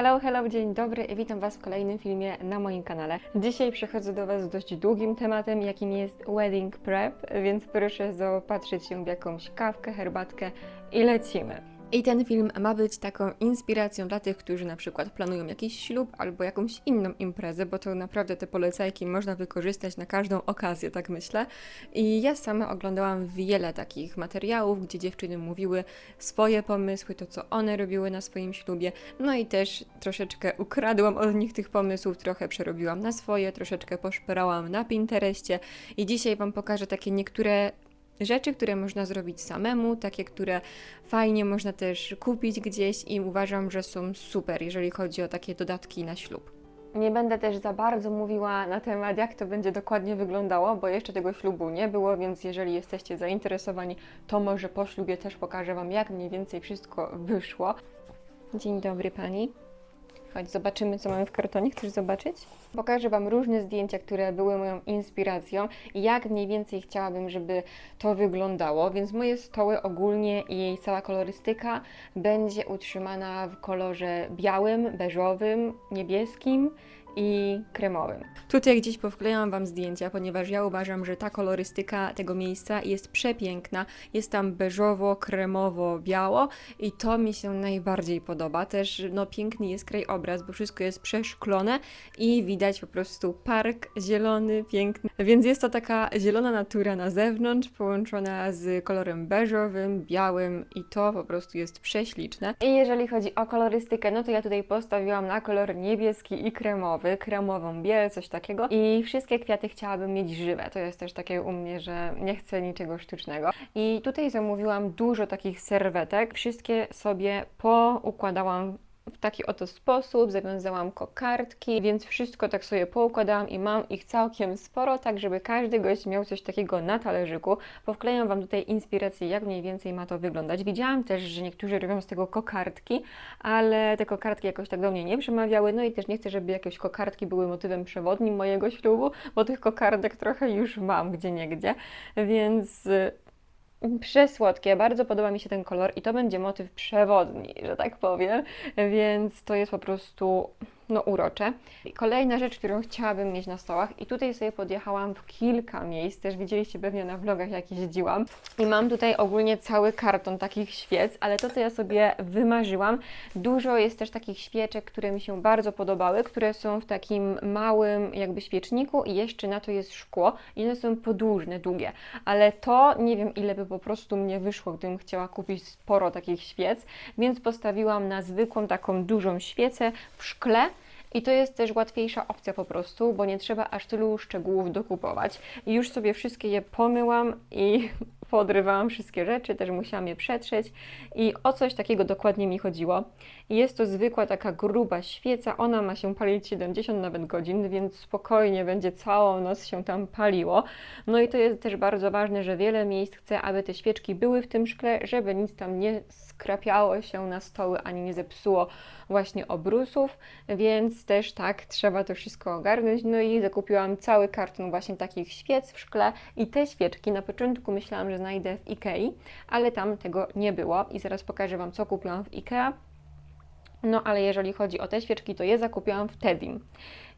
Hello, hello, dzień dobry i witam Was w kolejnym filmie na moim kanale. Dzisiaj przechodzę do Was z dość długim tematem, jakim jest wedding prep, więc proszę zaopatrzyć się w jakąś kawkę, herbatkę i lecimy. I ten film ma być taką inspiracją dla tych, którzy na przykład planują jakiś ślub albo jakąś inną imprezę, bo to naprawdę te polecajki można wykorzystać na każdą okazję, tak myślę. I ja sama oglądałam wiele takich materiałów, gdzie dziewczyny mówiły swoje pomysły, to co one robiły na swoim ślubie, no i też troszeczkę ukradłam od nich tych pomysłów, trochę przerobiłam na swoje, troszeczkę poszperałam na Pinterestie i dzisiaj Wam pokażę takie niektóre rzeczy, które można zrobić samemu, takie, które fajnie można też kupić gdzieś i uważam, że są super, jeżeli chodzi o takie dodatki na ślub. Nie będę też za bardzo mówiła na temat, jak to będzie dokładnie wyglądało, bo jeszcze tego ślubu nie było, więc jeżeli jesteście zainteresowani, to może po ślubie też pokażę Wam, jak mniej więcej wszystko wyszło. Dzień dobry Pani. Chodź, zobaczymy, co mamy w kartonie. Chcesz zobaczyć? Pokażę Wam różne zdjęcia, które były moją inspiracją i jak mniej więcej chciałabym, żeby to wyglądało. Więc moje stoły ogólnie i jej cała kolorystyka będzie utrzymana w kolorze białym, beżowym, niebieskim i kremowym. Tutaj gdzieś powklejam Wam zdjęcia, ponieważ ja uważam, że ta kolorystyka tego miejsca jest przepiękna. Jest tam beżowo, kremowo, biało i to mi się najbardziej podoba. Też no, piękny jest krajobraz, bo wszystko jest przeszklone i widać po prostu park zielony, piękny. Więc jest to taka zielona natura na zewnątrz, połączona z kolorem beżowym, białym i to po prostu jest prześliczne. I jeżeli chodzi o kolorystykę, no to ja tutaj postawiłam na kolor niebieski i kremowy, kremową biel, coś takiego. I wszystkie kwiaty chciałabym mieć żywe. To jest też takie u mnie, że nie chcę niczego sztucznego. I tutaj zamówiłam dużo takich serwetek. Wszystkie sobie poukładałam w taki oto sposób, zawiązałam kokardki, więc wszystko tak sobie poukładałam i mam ich całkiem sporo, tak żeby każdy gość miał coś takiego na talerzyku. Powklejam Wam tutaj inspirację, jak mniej więcej ma to wyglądać. Widziałam też, że niektórzy robią z tego kokardki, ale te kokardki jakoś tak do mnie nie przemawiały, no i też nie chcę, żeby jakieś kokardki były motywem przewodnim mojego ślubu, bo tych kokardek trochę już mam gdzie niegdzie, więc przesłodkie, bardzo podoba mi się ten kolor i to będzie motyw przewodni, że tak powiem, więc to jest po prostu no urocze. I kolejna rzecz, którą chciałabym mieć na stołach i tutaj sobie podjechałam w kilka miejsc, też widzieliście pewnie na vlogach jak jeździłam. I mam tutaj ogólnie cały karton takich świec, ale to co ja sobie wymarzyłam, dużo jest też takich świeczek, które mi się bardzo podobały, które są w takim małym jakby świeczniku i jeszcze na to jest szkło i one są podłużne, długie, ale to nie wiem ile by po prostu mnie wyszło, gdybym chciała kupić sporo takich świec, więc postawiłam na zwykłą taką dużą świecę w szkle, i to jest też łatwiejsza opcja po prostu, bo nie trzeba aż tylu szczegółów dokupować. I już sobie wszystkie je pomyłam i podrywałam wszystkie rzeczy, też musiałam je przetrzeć i o coś takiego dokładnie mi chodziło. Jest to zwykła taka gruba świeca, ona ma się palić 70 nawet godzin, więc spokojnie będzie całą noc się tam paliło. No i to jest też bardzo ważne, że wiele miejsc chce, aby te świeczki były w tym szkle, żeby nic tam nie skrapiało się na stoły, ani nie zepsuło właśnie obrusów, więc też tak trzeba to wszystko ogarnąć. No i zakupiłam cały karton właśnie takich świec w szkle i te świeczki na początku myślałam, że znajdę w Ikei, ale tam tego nie było i zaraz pokażę Wam, co kupiłam w Ikea. No ale jeżeli chodzi o te świeczki, to je zakupiłam w Tedim.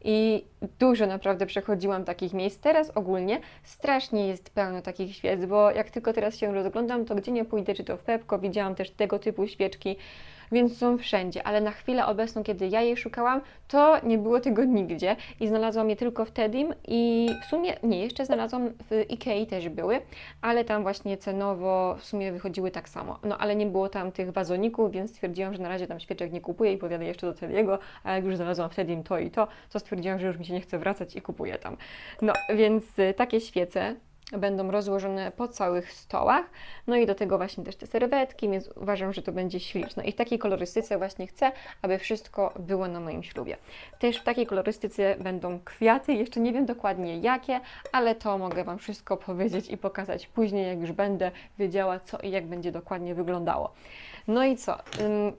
I dużo naprawdę przechodziłam takich miejsc. Teraz ogólnie strasznie jest pełno takich świec, bo jak tylko teraz się rozglądam, to gdzie nie pójdę, czy to w Pepko, widziałam też tego typu świeczki, więc są wszędzie, ale na chwilę obecną, kiedy ja jej szukałam, to nie było tego nigdzie i znalazłam je tylko w Tedim i w sumie, nie, jeszcze znalazłam w Ikei też były, ale tam właśnie cenowo w sumie wychodziły tak samo. No ale nie było tam tych wazoników, więc stwierdziłam, że na razie tam świeczek nie kupuję i powiadę jeszcze do Tediego, a jak już znalazłam w Tedim to i to, to stwierdziłam, że już mi się nie chce wracać i kupuję tam. No, więc y, takie świece będą rozłożone po całych stołach. No i do tego właśnie też te serwetki, więc uważam, że to będzie śliczne. I w takiej kolorystyce właśnie chcę, aby wszystko było na moim ślubie. Też w takiej kolorystyce będą kwiaty, jeszcze nie wiem dokładnie jakie, ale to mogę Wam wszystko powiedzieć i pokazać później, jak już będę wiedziała, co i jak będzie dokładnie wyglądało. No i co?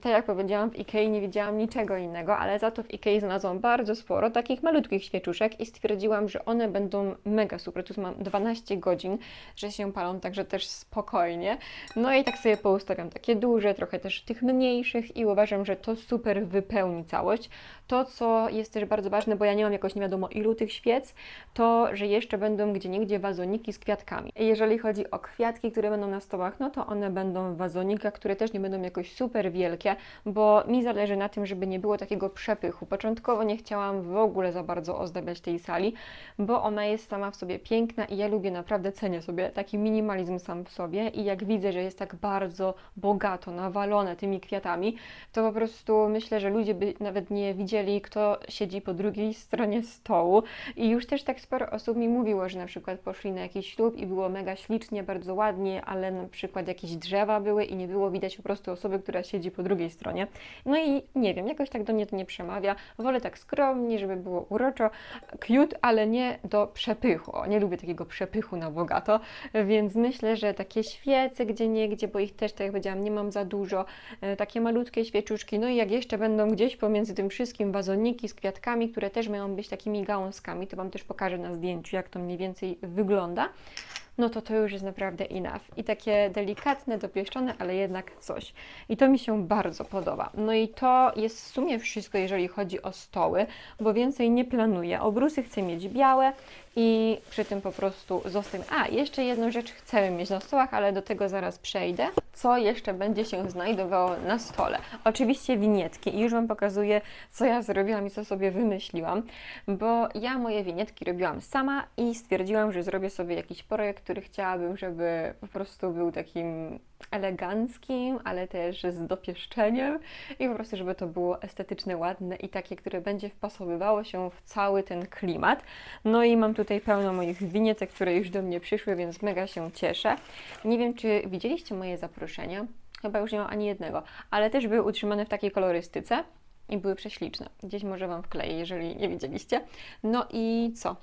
Tak jak powiedziałam, w Ikei nie widziałam niczego innego, ale za to w Ikei znalazłam bardzo sporo takich malutkich świeczuszek i stwierdziłam, że one będą mega super. Tu mam 12 godzin, że się palą, także też spokojnie. No i tak sobie poustawiam takie duże, trochę też tych mniejszych i uważam, że to super wypełni całość. To, co jest też bardzo ważne, bo ja nie mam jakoś nie wiadomo ilu tych świec, to, że jeszcze będą gdzie niegdzie wazoniki z kwiatkami. Jeżeli chodzi o kwiatki, które będą na stołach, no to one będą w wazonikach, które też nie będą jakoś super wielkie, bo mi zależy na tym, żeby nie było takiego przepychu. Początkowo nie chciałam w ogóle za bardzo ozdabiać tej sali, bo ona jest sama w sobie piękna i ja lubię, naprawdę cenię sobie taki minimalizm sam w sobie i jak widzę, że jest tak bardzo bogato nawalone tymi kwiatami, to po prostu myślę, że ludzie by nawet nie widzieli, kto siedzi po drugiej stronie stołu i już też tak sporo osób mi mówiło, że na przykład poszli na jakiś ślub i było mega ślicznie, bardzo ładnie, ale na przykład jakieś drzewa były i nie było widać po prostu osoby, która siedzi po drugiej stronie. No i nie wiem, jakoś tak do mnie to nie przemawia. Wolę tak skromnie, żeby było uroczo, cute, ale nie do przepychu. Nie lubię takiego przepychu na bogato, więc myślę, że takie świece gdzie niegdzie, bo ich też, tak jak powiedziałam, nie mam za dużo, e, takie malutkie świeczuszki, no i jak jeszcze będą gdzieś pomiędzy tym wszystkim wazoniki z kwiatkami, które też mają być takimi gałązkami, to Wam też pokażę na zdjęciu, jak to mniej więcej wygląda no to to już jest naprawdę enough. I takie delikatne, dopieszczone, ale jednak coś. I to mi się bardzo podoba. No i to jest w sumie wszystko, jeżeli chodzi o stoły, bo więcej nie planuję. Obrusy chcę mieć białe i przy tym po prostu zostawiam. A, jeszcze jedną rzecz chcemy mieć na stołach, ale do tego zaraz przejdę. Co jeszcze będzie się znajdowało na stole? Oczywiście winietki i już Wam pokazuję, co ja zrobiłam i co sobie wymyśliłam, bo ja moje winietki robiłam sama i stwierdziłam, że zrobię sobie jakiś projekt, który chciałabym, żeby po prostu był takim eleganckim, ale też z dopieszczeniem i po prostu, żeby to było estetyczne, ładne i takie, które będzie wpasowywało się w cały ten klimat. No i mam tutaj pełno moich winietek, które już do mnie przyszły, więc mega się cieszę. Nie wiem, czy widzieliście moje zaproszenia? Chyba już nie mam ani jednego, ale też były utrzymane w takiej kolorystyce i były prześliczne. Gdzieś może Wam wkleję, jeżeli nie widzieliście. No i co?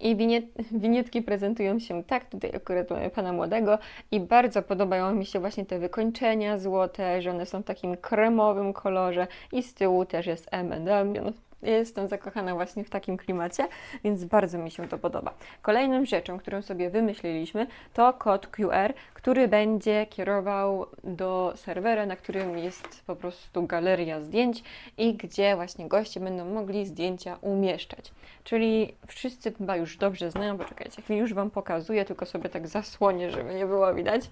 I winiet, winietki prezentują się tak, tutaj akurat mamy pana młodego i bardzo podobają mi się właśnie te wykończenia złote, że one są w takim kremowym kolorze i z tyłu też jest M&M, no, Jestem zakochana właśnie w takim klimacie, więc bardzo mi się to podoba. Kolejną rzeczą, którą sobie wymyśliliśmy, to kod QR, który będzie kierował do serwera, na którym jest po prostu galeria zdjęć i gdzie właśnie goście będą mogli zdjęcia umieszczać. Czyli wszyscy chyba już dobrze znają, poczekajcie, chwilę już Wam pokazuję, tylko sobie tak zasłonię, żeby nie było widać.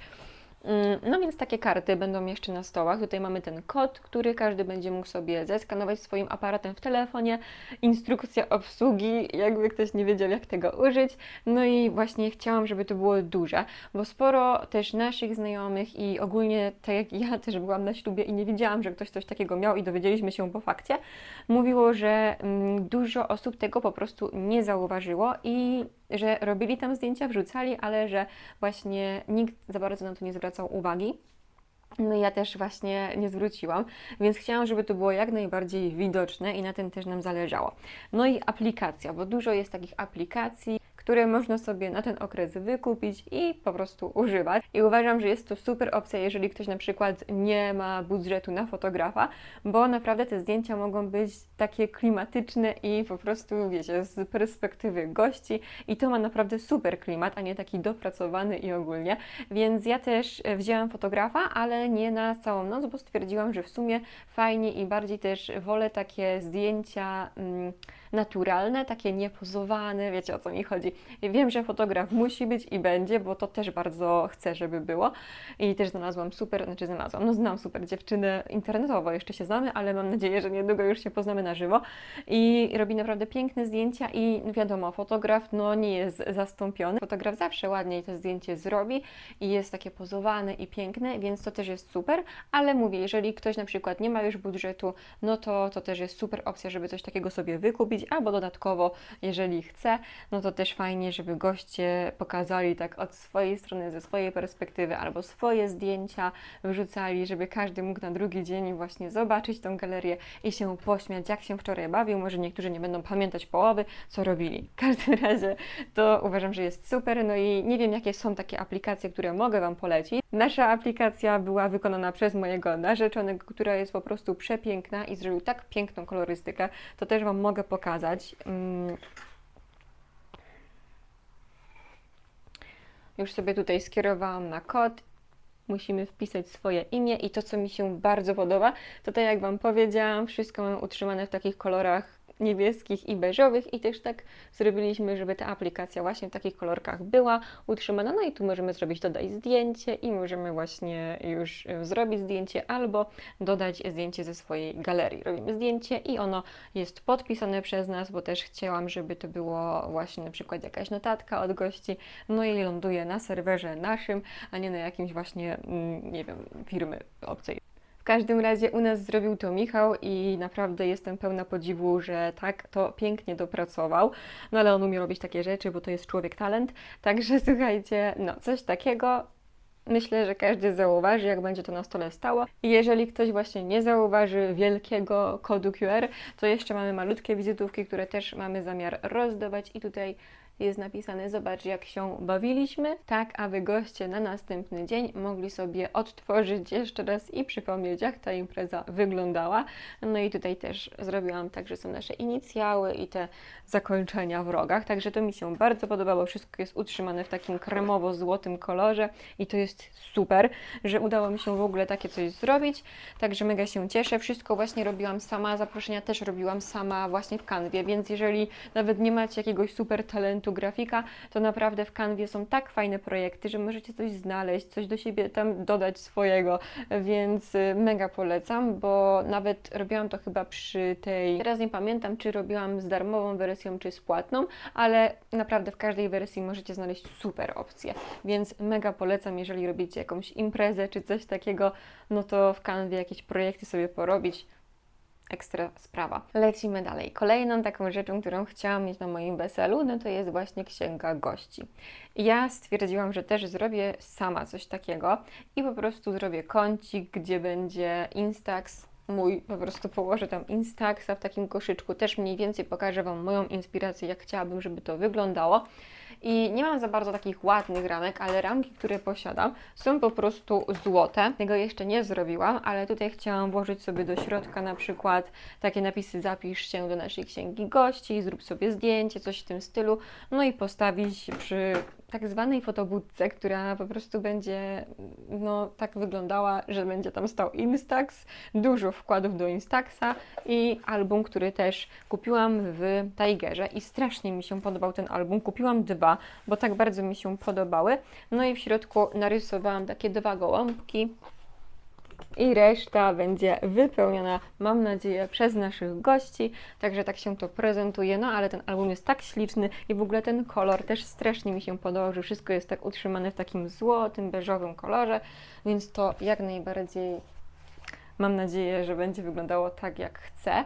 Mm, no więc takie karty będą jeszcze na stołach. Tutaj mamy ten kod, który każdy będzie mógł sobie zeskanować swoim aparatem w telefonie. Instrukcja obsługi, jakby ktoś nie wiedział, jak tego użyć. No i właśnie chciałam, żeby to było duże, bo sporo też naszych znajomych i ogólnie, tak jak ja też byłam na ślubie i nie wiedziałam, że ktoś coś takiego miał i dowiedzieliśmy się po fakcie, mówiło, że mm, dużo osób tego po prostu nie zauważyło i że robili tam zdjęcia, wrzucali, ale że właśnie nikt za bardzo na to nie zwracał uwagi. No ja też właśnie nie zwróciłam, więc chciałam, żeby to było jak najbardziej widoczne i na tym też nam zależało. No i aplikacja, bo dużo jest takich aplikacji, które można sobie na ten okres wykupić i po prostu używać. I uważam, że jest to super opcja, jeżeli ktoś na przykład nie ma budżetu na fotografa, bo naprawdę te zdjęcia mogą być takie klimatyczne i po prostu, wiecie, z perspektywy gości i to ma naprawdę super klimat, a nie taki dopracowany i ogólnie. Więc ja też wzięłam fotografa, ale nie na całą noc, bo stwierdziłam, że w sumie fajnie i bardziej też wolę takie zdjęcia. Mm, naturalne, takie niepozowane, wiecie o co mi chodzi. Wiem, że fotograf musi być i będzie, bo to też bardzo chcę, żeby było. I też znalazłam super, znaczy znalazłam, no znam super dziewczynę internetowo, jeszcze się znamy, ale mam nadzieję, że niedługo już się poznamy na żywo. I robi naprawdę piękne zdjęcia i wiadomo, fotograf no nie jest zastąpiony. Fotograf zawsze ładniej to zdjęcie zrobi i jest takie pozowane i piękne, więc to też jest super, ale mówię, jeżeli ktoś na przykład nie ma już budżetu, no to to też jest super opcja, żeby coś takiego sobie wykupić, albo dodatkowo, jeżeli chce, no to też fajnie, żeby goście pokazali tak od swojej strony, ze swojej perspektywy, albo swoje zdjęcia wrzucali, żeby każdy mógł na drugi dzień właśnie zobaczyć tą galerię i się pośmiać, jak się wczoraj bawił. Może niektórzy nie będą pamiętać połowy, co robili. W każdym razie to uważam, że jest super. No i nie wiem, jakie są takie aplikacje, które mogę Wam polecić. Nasza aplikacja była wykonana przez mojego narzeczonego, która jest po prostu przepiękna i zrobił tak piękną kolorystykę. To też Wam mogę pokazać przekazać. Mm. Już sobie tutaj skierowałam na kod. Musimy wpisać swoje imię i to, co mi się bardzo podoba, to tak jak Wam powiedziałam, wszystko mam utrzymane w takich kolorach niebieskich i beżowych i też tak zrobiliśmy, żeby ta aplikacja właśnie w takich kolorkach była utrzymana. No i tu możemy zrobić dodaj zdjęcie i możemy właśnie już e, zrobić zdjęcie albo dodać zdjęcie ze swojej galerii. Robimy zdjęcie i ono jest podpisane przez nas, bo też chciałam, żeby to było właśnie na przykład jakaś notatka od gości, no i ląduje na serwerze naszym, a nie na jakimś właśnie, mm, nie wiem, firmy obcej. Każdym razie u nas zrobił to Michał i naprawdę jestem pełna podziwu, że tak to pięknie dopracował. No ale on umie robić takie rzeczy, bo to jest człowiek talent. Także słuchajcie, no coś takiego. Myślę, że każdy zauważy, jak będzie to na stole stało. Jeżeli ktoś właśnie nie zauważy wielkiego kodu QR, to jeszcze mamy malutkie wizytówki, które też mamy zamiar rozdawać i tutaj jest napisane zobacz jak się bawiliśmy, tak aby goście na następny dzień mogli sobie odtworzyć jeszcze raz i przypomnieć jak ta impreza wyglądała. No i tutaj też zrobiłam tak, że są nasze inicjały i te zakończenia w rogach, także to mi się bardzo podobało, wszystko jest utrzymane w takim kremowo-złotym kolorze i to jest super, że udało mi się w ogóle takie coś zrobić, także mega się cieszę, wszystko właśnie robiłam sama, zaproszenia też robiłam sama właśnie w kanwie, więc jeżeli nawet nie macie jakiegoś super talentu grafika, to naprawdę w kanwie są tak fajne projekty, że możecie coś znaleźć, coś do siebie tam dodać swojego, więc y, mega polecam, bo nawet robiłam to chyba przy tej, teraz nie pamiętam, czy robiłam z darmową wersją, czy z płatną, ale naprawdę w każdej wersji możecie znaleźć super opcje, więc mega polecam, jeżeli robicie jakąś imprezę, czy coś takiego, no to w kanwie jakieś projekty sobie porobić, ekstra sprawa. Lecimy dalej. Kolejną taką rzeczą, którą chciałam mieć na moim weselu, no to jest właśnie księga gości. Ja stwierdziłam, że też zrobię sama coś takiego i po prostu zrobię kącik, gdzie będzie Instax, mój, po prostu położę tam Instaxa w takim koszyczku, też mniej więcej pokażę Wam moją inspirację, jak chciałabym, żeby to wyglądało. I nie mam za bardzo takich ładnych ramek, ale ramki, które posiadam, są po prostu złote. Tego jeszcze nie zrobiłam, ale tutaj chciałam włożyć sobie do środka na przykład takie napisy zapisz się do naszej księgi gości, zrób sobie zdjęcie, coś w tym stylu, no i postawić przy tak zwanej fotobudce, która po prostu będzie no, tak wyglądała, że będzie tam stał Instax, dużo wkładów do Instaxa i album, który też kupiłam w Tigerze i strasznie mi się podobał ten album. Kupiłam dwa, bo tak bardzo mi się podobały. No i w środku narysowałam takie dwa gołąbki, i reszta będzie wypełniona, mam nadzieję, przez naszych gości. Także tak się to prezentuje. No ale ten album jest tak śliczny i w ogóle ten kolor też strasznie mi się podobał, że wszystko jest tak utrzymane w takim złotym, beżowym kolorze, więc to jak najbardziej mam nadzieję, że będzie wyglądało tak jak chcę.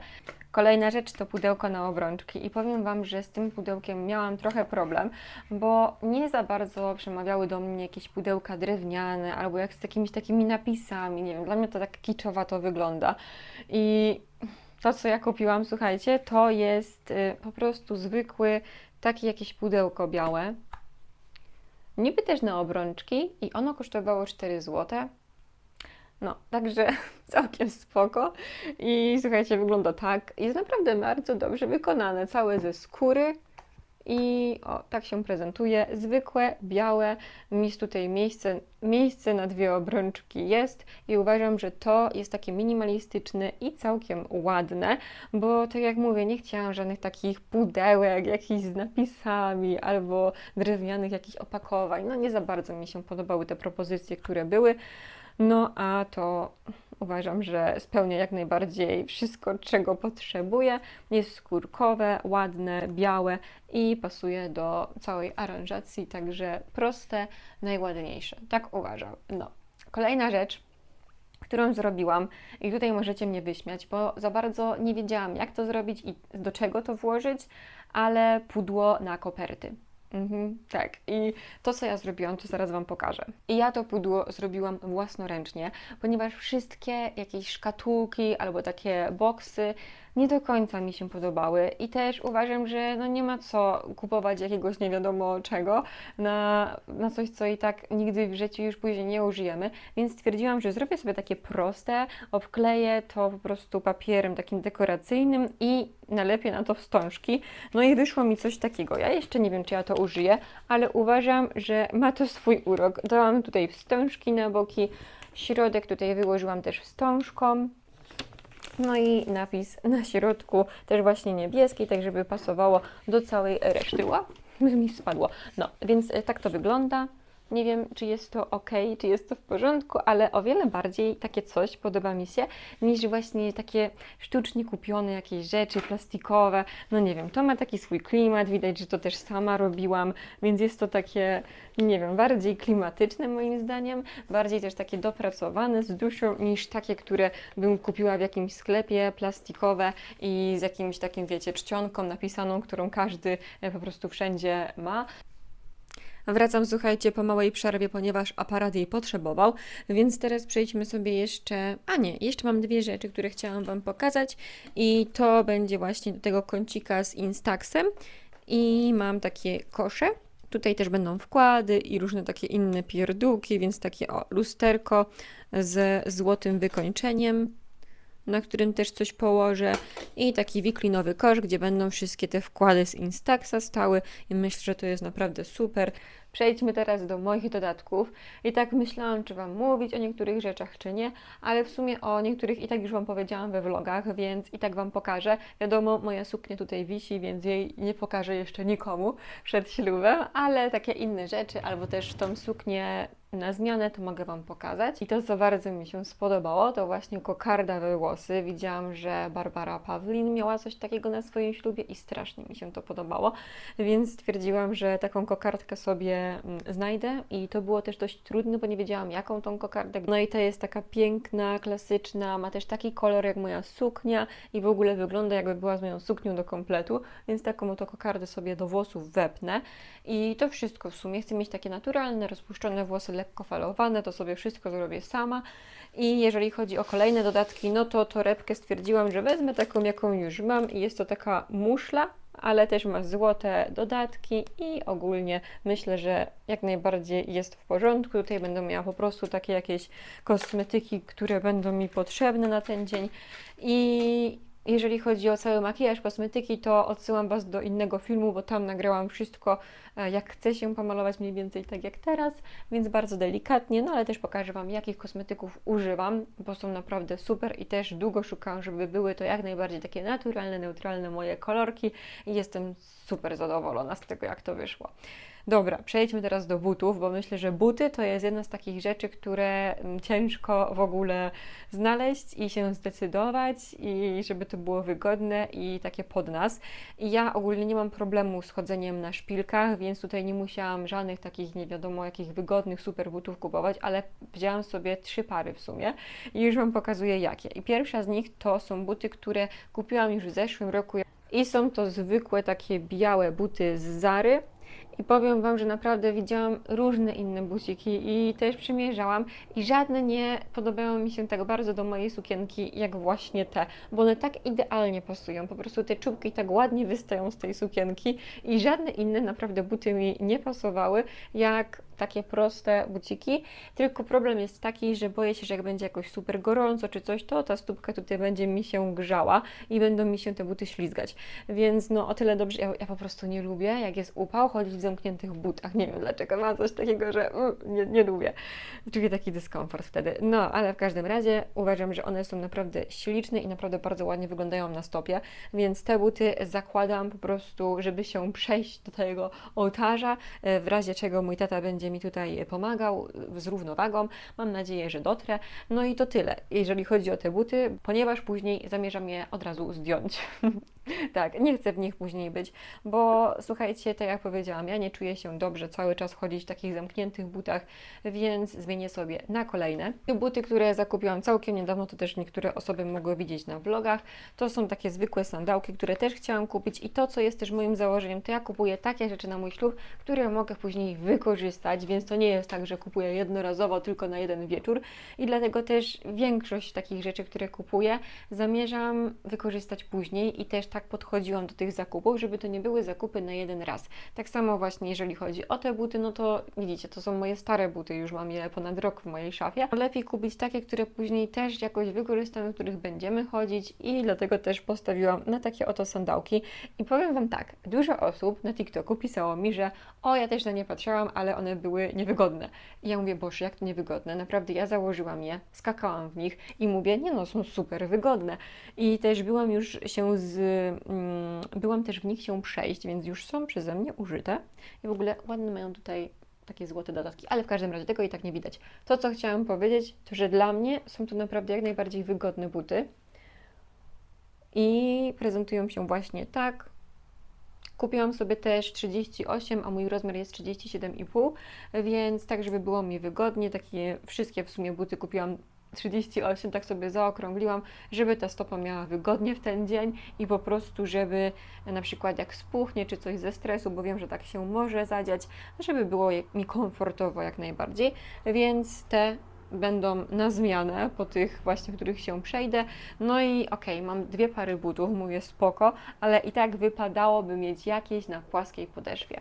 Kolejna rzecz to pudełko na obrączki i powiem Wam, że z tym pudełkiem miałam trochę problem, bo nie za bardzo przemawiały do mnie jakieś pudełka drewniane albo jak z jakimiś takimi napisami, nie wiem, dla mnie to tak kiczowa to wygląda i to, co ja kupiłam, słuchajcie, to jest y, po prostu zwykły, takie jakieś pudełko białe, niby też na obrączki i ono kosztowało 4 zł. No, także całkiem spoko. I słuchajcie, wygląda tak. Jest naprawdę bardzo dobrze wykonane, całe ze skóry. I o, tak się prezentuje. Zwykłe, białe. Jest tutaj miejsce, miejsce na dwie obrączki jest i uważam, że to jest takie minimalistyczne i całkiem ładne, bo tak jak mówię, nie chciałam żadnych takich pudełek, jakichś z napisami albo drewnianych jakichś opakowań. No nie za bardzo mi się podobały te propozycje, które były. No a to uważam, że spełnia jak najbardziej wszystko, czego potrzebuję. Jest skórkowe, ładne, białe i pasuje do całej aranżacji, także proste, najładniejsze. Tak uważam. No. Kolejna rzecz, którą zrobiłam i tutaj możecie mnie wyśmiać, bo za bardzo nie wiedziałam, jak to zrobić i do czego to włożyć, ale pudło na koperty. Mhm, tak, i to co ja zrobiłam, to zaraz Wam pokażę. I ja to pudło zrobiłam własnoręcznie, ponieważ wszystkie jakieś szkatułki albo takie boksy nie do końca mi się podobały i też uważam, że no nie ma co kupować jakiegoś nie wiadomo czego na, na coś, co i tak nigdy w życiu już później nie użyjemy, więc stwierdziłam, że zrobię sobie takie proste, obkleję to po prostu papierem takim dekoracyjnym i nalepię na to wstążki. No i wyszło mi coś takiego. Ja jeszcze nie wiem, czy ja to użyję, ale uważam, że ma to swój urok. Dałam tutaj wstążki na boki, środek tutaj wyłożyłam też wstążką. No i napis na środku też właśnie niebieski, tak żeby pasowało do całej reszty. Ła, mi spadło. No, więc e, tak to wygląda. Nie wiem, czy jest to ok, czy jest to w porządku, ale o wiele bardziej takie coś podoba mi się, niż właśnie takie sztucznie kupione jakieś rzeczy plastikowe. No nie wiem, to ma taki swój klimat, widać, że to też sama robiłam, więc jest to takie, nie wiem, bardziej klimatyczne moim zdaniem, bardziej też takie dopracowane z duszą niż takie, które bym kupiła w jakimś sklepie plastikowe i z jakimś takim, wiecie, czcionką napisaną, którą każdy e, po prostu wszędzie ma. Wracam, słuchajcie, po małej przerwie, ponieważ aparat jej potrzebował, więc teraz przejdźmy sobie jeszcze. A nie, jeszcze mam dwie rzeczy, które chciałam Wam pokazać, i to będzie właśnie do tego kącika z Instaxem. I mam takie kosze. Tutaj też będą wkłady i różne takie inne pierdółki, więc takie o, lusterko z złotym wykończeniem, na którym też coś położę i taki wiklinowy kosz, gdzie będą wszystkie te wkłady z Instaxa stały i myślę, że to jest naprawdę super. Przejdźmy teraz do moich dodatków. I tak myślałam, czy Wam mówić o niektórych rzeczach, czy nie, ale w sumie o niektórych i tak już Wam powiedziałam we vlogach, więc i tak Wam pokażę. Wiadomo, moja suknia tutaj wisi, więc jej nie pokażę jeszcze nikomu przed ślubem, ale takie inne rzeczy, albo też tą suknię na zmianę, to mogę Wam pokazać. I to, co bardzo mi się spodobało, to właśnie kokarda we włosy. Widziałam, że Barbara Pawlin miała coś takiego na swoim ślubie i strasznie mi się to podobało, więc stwierdziłam, że taką kokardkę sobie mm, znajdę i to było też dość trudne, bo nie wiedziałam, jaką tą kokardę. No i ta jest taka piękna, klasyczna, ma też taki kolor jak moja suknia i w ogóle wygląda jakby była z moją suknią do kompletu, więc taką oto kokardę sobie do włosów wepnę i to wszystko w sumie. Chcę mieć takie naturalne, rozpuszczone włosy, lekko falowane, to sobie wszystko zrobię sama. I jeżeli chodzi o kolejne dodatki, no to torebkę stwierdziłam, że wezmę taką, jaką już mam i jest to taka muszla, ale też ma złote dodatki i ogólnie myślę, że jak najbardziej jest w porządku. Tutaj będę miała po prostu takie jakieś kosmetyki, które będą mi potrzebne na ten dzień i jeżeli chodzi o cały makijaż, kosmetyki, to odsyłam Was do innego filmu, bo tam nagrałam wszystko, e, jak chcę się pomalować, mniej więcej tak jak teraz, więc bardzo delikatnie, no ale też pokażę Wam, jakich kosmetyków używam, bo są naprawdę super i też długo szukałam, żeby były to jak najbardziej takie naturalne, neutralne moje kolorki i jestem super zadowolona z tego, jak to wyszło. Dobra, przejdźmy teraz do butów, bo myślę, że buty to jest jedna z takich rzeczy, które mm, ciężko w ogóle znaleźć i się zdecydować, i żeby to było wygodne i takie pod nas. I ja ogólnie nie mam problemu z chodzeniem na szpilkach, więc tutaj nie musiałam żadnych takich nie wiadomo jakich wygodnych super butów kupować, ale wzięłam sobie trzy pary w sumie i już Wam pokazuję jakie. I pierwsza z nich to są buty, które kupiłam już w zeszłym roku. I są to zwykłe takie białe buty z Zary. I powiem Wam, że naprawdę widziałam różne inne buciki i też przymierzałam i żadne nie podobają mi się tak bardzo do mojej sukienki jak właśnie te, bo one tak idealnie pasują, po prostu te czubki tak ładnie wystają z tej sukienki i żadne inne naprawdę buty mi nie pasowały jak takie proste buciki, tylko problem jest taki, że boję się, że jak będzie jakoś super gorąco czy coś, to ta stópka tutaj będzie mi się grzała i będą mi się te buty ślizgać, więc no o tyle dobrze, ja, ja po prostu nie lubię, jak jest upał, chodzić w zamkniętych butach, nie wiem dlaczego, mam coś takiego, że mm, nie, nie lubię, czuję taki dyskomfort wtedy, no ale w każdym razie uważam, że one są naprawdę śliczne i naprawdę bardzo ładnie wyglądają na stopie, więc te buty zakładam po prostu, żeby się przejść do tego ołtarza, w razie czego mój tata będzie mi tutaj pomagał z równowagą. Mam nadzieję, że dotrę. No i to tyle, jeżeli chodzi o te buty, ponieważ później zamierzam je od razu zdjąć. Tak, nie chcę w nich później być, bo słuchajcie, tak jak powiedziałam, ja nie czuję się dobrze cały czas chodzić w takich zamkniętych butach, więc zmienię sobie na kolejne. Buty, które zakupiłam całkiem niedawno, to też niektóre osoby mogły widzieć na vlogach, to są takie zwykłe sandałki, które też chciałam kupić i to, co jest też moim założeniem, to ja kupuję takie rzeczy na mój ślub, które mogę później wykorzystać, więc to nie jest tak, że kupuję jednorazowo tylko na jeden wieczór i dlatego też większość takich rzeczy, które kupuję, zamierzam wykorzystać później i też tak podchodziłam do tych zakupów, żeby to nie były zakupy na jeden raz. Tak samo właśnie jeżeli chodzi o te buty, no to widzicie, to są moje stare buty, już mam je ponad rok w mojej szafie. Lepiej kupić takie, które później też jakoś wykorzystamy, w których będziemy chodzić i dlatego też postawiłam na takie oto sandałki. I powiem Wam tak, dużo osób na TikToku pisało mi, że o, ja też na nie patrzyłam, ale one były niewygodne. I ja mówię, boże, jak to niewygodne? Naprawdę, ja założyłam je, skakałam w nich i mówię, nie no, są super wygodne. I też byłam już się z, byłam też w nich się przejść, więc już są przeze mnie użyte. I w ogóle ładne mają tutaj takie złote dodatki, ale w każdym razie tego i tak nie widać. To, co chciałam powiedzieć, to że dla mnie są to naprawdę jak najbardziej wygodne buty i prezentują się właśnie tak. Kupiłam sobie też 38, a mój rozmiar jest 37,5, więc tak, żeby było mi wygodnie, takie wszystkie w sumie buty kupiłam 38, tak sobie zaokrągliłam, żeby ta stopa miała wygodnie w ten dzień i po prostu, żeby na przykład jak spuchnie czy coś ze stresu, bo wiem, że tak się może zadziać, żeby było mi komfortowo jak najbardziej, więc te będą na zmianę po tych właśnie, których się przejdę. No i okej, okay, mam dwie pary butów, mówię spoko, ale i tak wypadałoby mieć jakieś na płaskiej podeszwie.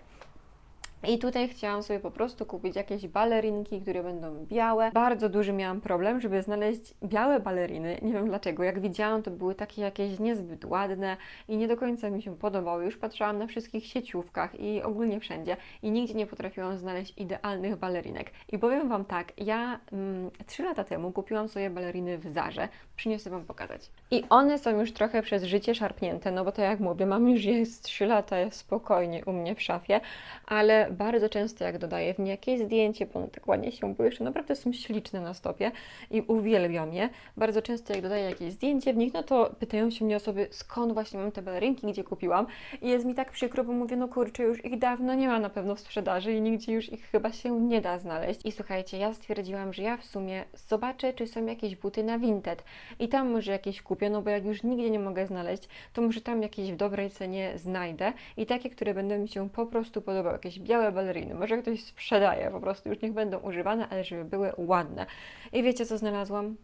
I tutaj chciałam sobie po prostu kupić jakieś balerinki, które będą białe. Bardzo duży miałam problem, żeby znaleźć białe baleriny. Nie wiem dlaczego. Jak widziałam, to były takie jakieś niezbyt ładne i nie do końca mi się podobały. Już patrzyłam na wszystkich sieciówkach i ogólnie wszędzie i nigdzie nie potrafiłam znaleźć idealnych balerinek. I powiem Wam tak, ja mm, trzy lata temu kupiłam sobie baleriny w Zarze. Przyniosę Wam pokazać. I one są już trochę przez życie szarpnięte, no bo to jak mówię, mam już je z 3 lata jest spokojnie u mnie w szafie, ale bardzo często jak dodaję w nie jakieś zdjęcie, bo one tak ładnie się błyszczą, naprawdę są śliczne na stopie i uwielbiam je. Bardzo często jak dodaję jakieś zdjęcie w nich, no to pytają się mnie osoby, skąd właśnie mam te balerynki, gdzie kupiłam i jest mi tak przykro, bo mówię, no kurczę, już ich dawno nie ma na pewno w sprzedaży i nigdzie już ich chyba się nie da znaleźć. I słuchajcie, ja stwierdziłam, że ja w sumie zobaczę, czy są jakieś buty na Vinted i tam może jakieś kupię, no bo jak już nigdzie nie mogę znaleźć, to może tam jakieś w dobrej cenie znajdę i takie, które będą mi się po prostu podobały, jakieś białe baleriny. Może ktoś sprzedaje, po prostu już niech będą używane, ale żeby były ładne. I wiecie co znalazłam?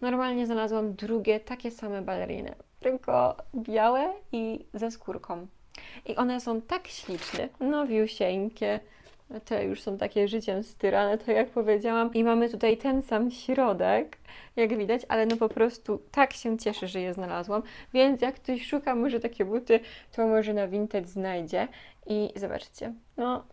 Normalnie znalazłam drugie takie same baleriny, tylko białe i ze skórką. I one są tak śliczne, nowiusieńkie, te już są takie życiem styrane, tak jak powiedziałam. I mamy tutaj ten sam środek, jak widać, ale no po prostu tak się cieszę, że je znalazłam. Więc jak ktoś szuka może takie buty, to może na Vinted znajdzie. I zobaczcie, no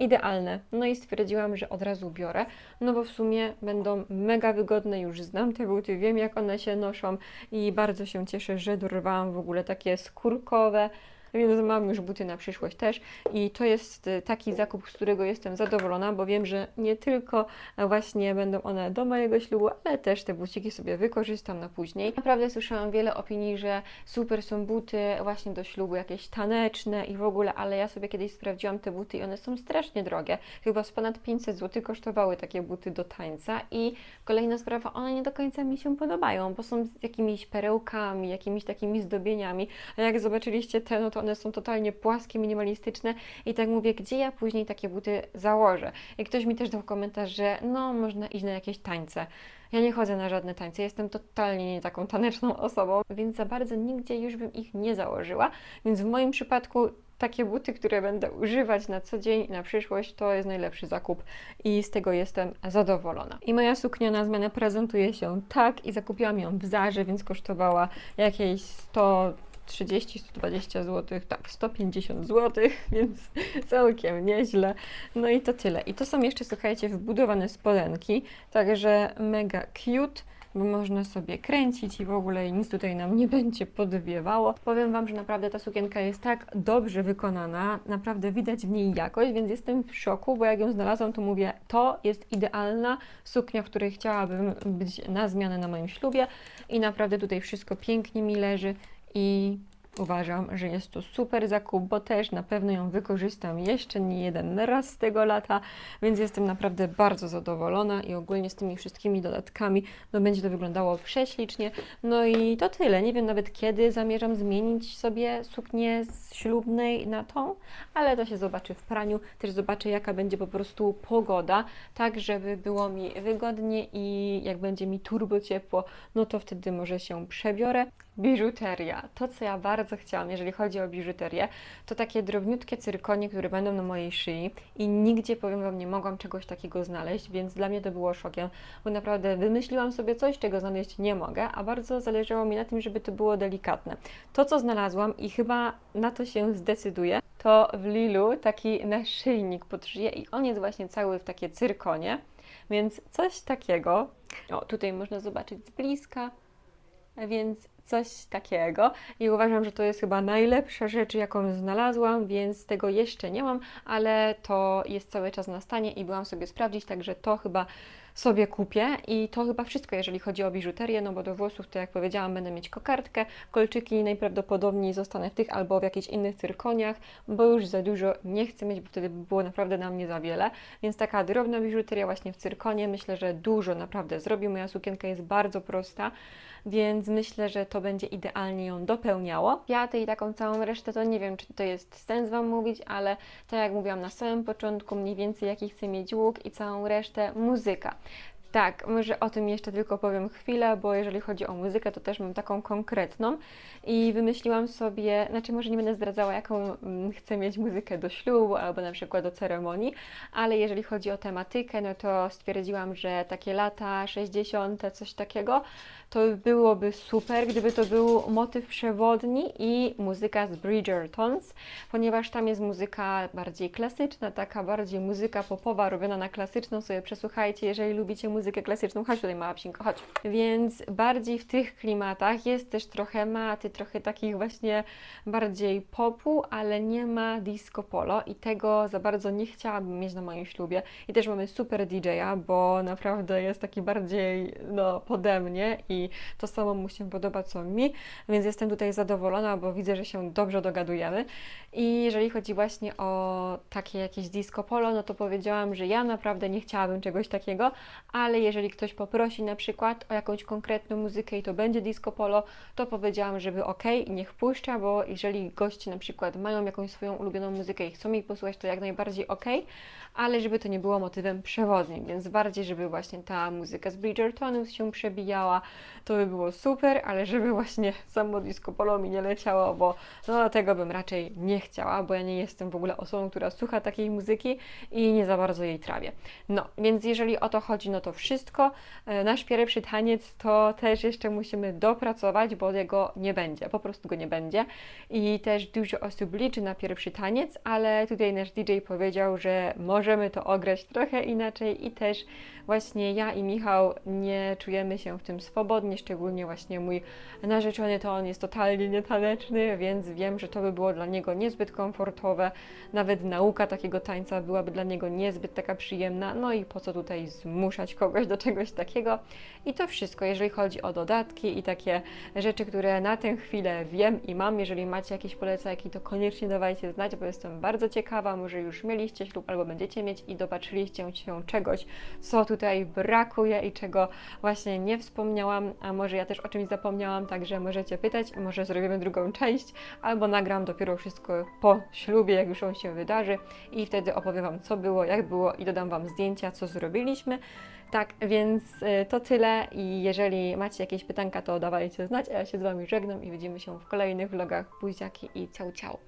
idealne. No i stwierdziłam, że od razu biorę, no bo w sumie będą mega wygodne, już znam te buty, wiem jak one się noszą i bardzo się cieszę, że dorwałam w ogóle takie skórkowe, więc mam już buty na przyszłość też i to jest y, taki zakup, z którego jestem zadowolona, bo wiem, że nie tylko właśnie będą one do mojego ślubu, ale też te buciki sobie wykorzystam na później. Naprawdę słyszałam wiele opinii, że super są buty właśnie do ślubu, jakieś taneczne i w ogóle, ale ja sobie kiedyś sprawdziłam te buty i one są strasznie drogie. Chyba z ponad 500 zł kosztowały takie buty do tańca i kolejna sprawa, one nie do końca mi się podobają, bo są z jakimiś perełkami, jakimiś takimi zdobieniami, a jak zobaczyliście te, no to one są totalnie płaskie, minimalistyczne i tak mówię, gdzie ja później takie buty założę. I ktoś mi też dał komentarz, że no, można iść na jakieś tańce. Ja nie chodzę na żadne tańce, jestem totalnie nie taką taneczną osobą, więc za bardzo nigdzie już bym ich nie założyła. Więc w moim przypadku takie buty, które będę używać na co dzień i na przyszłość, to jest najlepszy zakup i z tego jestem zadowolona. I moja suknia na zmianę prezentuje się tak i zakupiłam ją w Zarze, więc kosztowała jakieś 100 30-120 zł, tak, 150 zł, więc całkiem nieźle. No i to tyle. I to są jeszcze, słuchajcie, wbudowane spodenki, także mega cute bo można sobie kręcić i w ogóle nic tutaj nam nie będzie podwiewało. Powiem Wam, że naprawdę ta sukienka jest tak dobrze wykonana, naprawdę widać w niej jakość, więc jestem w szoku, bo jak ją znalazłam, to mówię, to jest idealna suknia, w której chciałabym być na zmianę na moim ślubie i naprawdę tutaj wszystko pięknie mi leży i Uważam, że jest to super zakup, bo też na pewno ją wykorzystam jeszcze nie jeden raz z tego lata, więc jestem naprawdę bardzo zadowolona i ogólnie z tymi wszystkimi dodatkami no będzie to wyglądało prześlicznie. No i to tyle. Nie wiem nawet kiedy zamierzam zmienić sobie suknię z ślubnej na tą, ale to się zobaczy w praniu. Też zobaczę jaka będzie po prostu pogoda, tak żeby było mi wygodnie i jak będzie mi turbo ciepło, no to wtedy może się przebiorę. Biżuteria. To, co ja bardzo chciałam, jeżeli chodzi o biżuterię, to takie drobniutkie cyrkonie, które będą na mojej szyi i nigdzie, powiem Wam, nie mogłam czegoś takiego znaleźć, więc dla mnie to było szokiem, bo naprawdę wymyśliłam sobie coś, czego znaleźć nie mogę, a bardzo zależało mi na tym, żeby to było delikatne. To, co znalazłam i chyba na to się zdecyduję, to w Lilu taki naszyjnik pod szyję i on jest właśnie cały w takie cyrkonie, więc coś takiego, o tutaj można zobaczyć z bliska, więc coś takiego. I uważam, że to jest chyba najlepsza rzecz, jaką znalazłam, więc tego jeszcze nie mam, ale to jest cały czas na stanie i byłam sobie sprawdzić, także to chyba sobie kupię i to chyba wszystko, jeżeli chodzi o biżuterię, no bo do włosów, to jak powiedziałam, będę mieć kokardkę, kolczyki najprawdopodobniej zostanę w tych albo w jakichś innych cyrkoniach, bo już za dużo nie chcę mieć, bo wtedy by było naprawdę na mnie za wiele, więc taka drobna biżuteria właśnie w cyrkonie, myślę, że dużo naprawdę zrobi, moja sukienka jest bardzo prosta, więc myślę, że to będzie idealnie ją dopełniało. Kwiaty i taką całą resztę to nie wiem, czy to jest sens Wam mówić, ale tak jak mówiłam na samym początku, mniej więcej jaki chcę mieć łuk i całą resztę, muzyka. Tak, może o tym jeszcze tylko powiem chwilę, bo jeżeli chodzi o muzykę, to też mam taką konkretną i wymyśliłam sobie, znaczy może nie będę zdradzała, jaką mm, chcę mieć muzykę do ślubu albo na przykład do ceremonii, ale jeżeli chodzi o tematykę, no to stwierdziłam, że takie lata 60., coś takiego, to byłoby super, gdyby to był motyw przewodni i muzyka z Bridgertons, ponieważ tam jest muzyka bardziej klasyczna, taka bardziej muzyka popowa, robiona na klasyczną, sobie przesłuchajcie, jeżeli lubicie muzykę klasyczną, chodź tutaj mała psinko, chodź. Więc bardziej w tych klimatach jest też trochę maty, trochę takich właśnie bardziej popu, ale nie ma disco polo i tego za bardzo nie chciałabym mieć na moim ślubie. I też mamy super DJ-a, bo naprawdę jest taki bardziej no, pode mnie i to samo mu się podoba co mi, więc jestem tutaj zadowolona, bo widzę, że się dobrze dogadujemy. I jeżeli chodzi właśnie o takie jakieś disco polo, no to powiedziałam, że ja naprawdę nie chciałabym czegoś takiego, ale jeżeli ktoś poprosi na przykład o jakąś konkretną muzykę i to będzie disco polo, to powiedziałam, żeby ok, niech puszcza, bo jeżeli goście na przykład mają jakąś swoją ulubioną muzykę i chcą jej posłuchać, to jak najbardziej ok, ale żeby to nie było motywem przewodnim, więc bardziej, żeby właśnie ta muzyka z Bridgertonów się przebijała, to by było super, ale żeby właśnie samo disco polo mi nie leciało, bo no tego bym raczej nie chciała, bo ja nie jestem w ogóle osobą, która słucha takiej muzyki i nie za bardzo jej trawię. No, więc jeżeli o to chodzi, no to wszystko. E, Nasz pierwszy taniec to też jeszcze musimy dopracować, bo jego nie będzie, po prostu go nie będzie. I też dużo osób liczy na pierwszy taniec, ale tutaj nasz DJ powiedział, że możemy to ograć trochę inaczej i też właśnie ja i Michał nie czujemy się w tym swobodnie, szczególnie właśnie mój narzeczony to on jest totalnie nietaneczny, więc wiem, że to by było dla niego niezbyt komfortowe, nawet nauka takiego tańca byłaby dla niego niezbyt taka przyjemna, no i po co tutaj zmuszać kogoś do czegoś takiego. I to wszystko, jeżeli chodzi o dodatki i takie rzeczy, które na tę chwilę wiem i mam. Jeżeli macie jakieś polecajki, to koniecznie dawajcie znać, bo jestem bardzo ciekawa, może już mieliście ślub albo będziecie mieć i dopatrzyliście się czegoś, co tutaj brakuje i czego właśnie nie wspomniałam, a może ja też o czymś zapomniałam, także możecie pytać, może zrobimy drugą część, albo nagram dopiero wszystko po ślubie, jak już on się wydarzy i wtedy opowiem Wam, co było, jak było i dodam Wam zdjęcia, co zrobiliśmy. Tak, więc y, to tyle i jeżeli macie jakieś pytanka, to dawajcie znać, a ja się z Wami żegnam i widzimy się w kolejnych vlogach. Buziaki i ciao ciao.